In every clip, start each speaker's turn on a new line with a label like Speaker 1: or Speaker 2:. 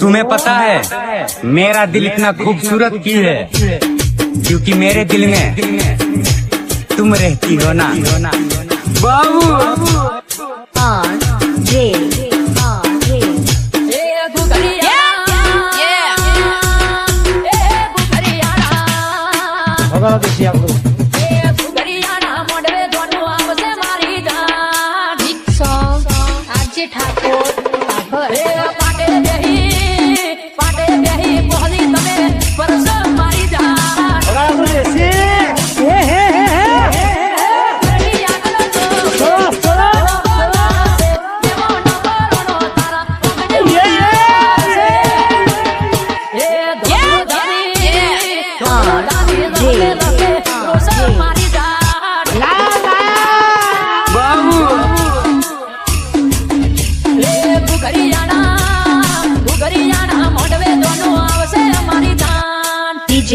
Speaker 1: तुम्हें पता है मेरा दिल इतना खूबसूरत क्यों है? क्योंकि मेरे दिल में तुम रहती हो ना? बाबू!
Speaker 2: J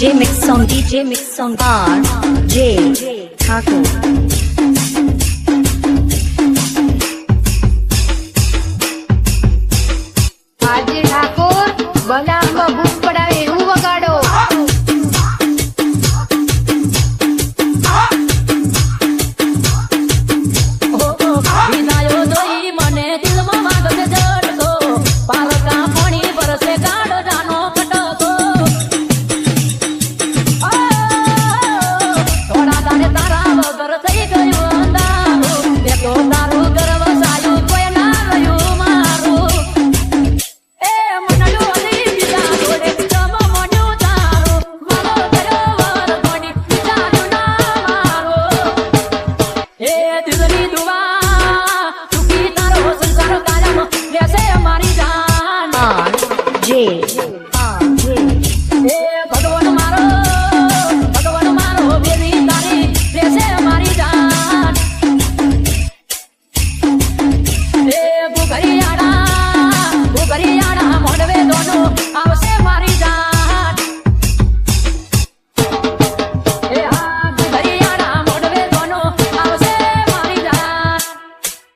Speaker 2: DJ Mix song. DJ Mix song. R J
Speaker 3: Thakur. I did
Speaker 2: have દિલની દુવા સુખી તારો સંસાર કાયમ લેશે અમારી જાન. જે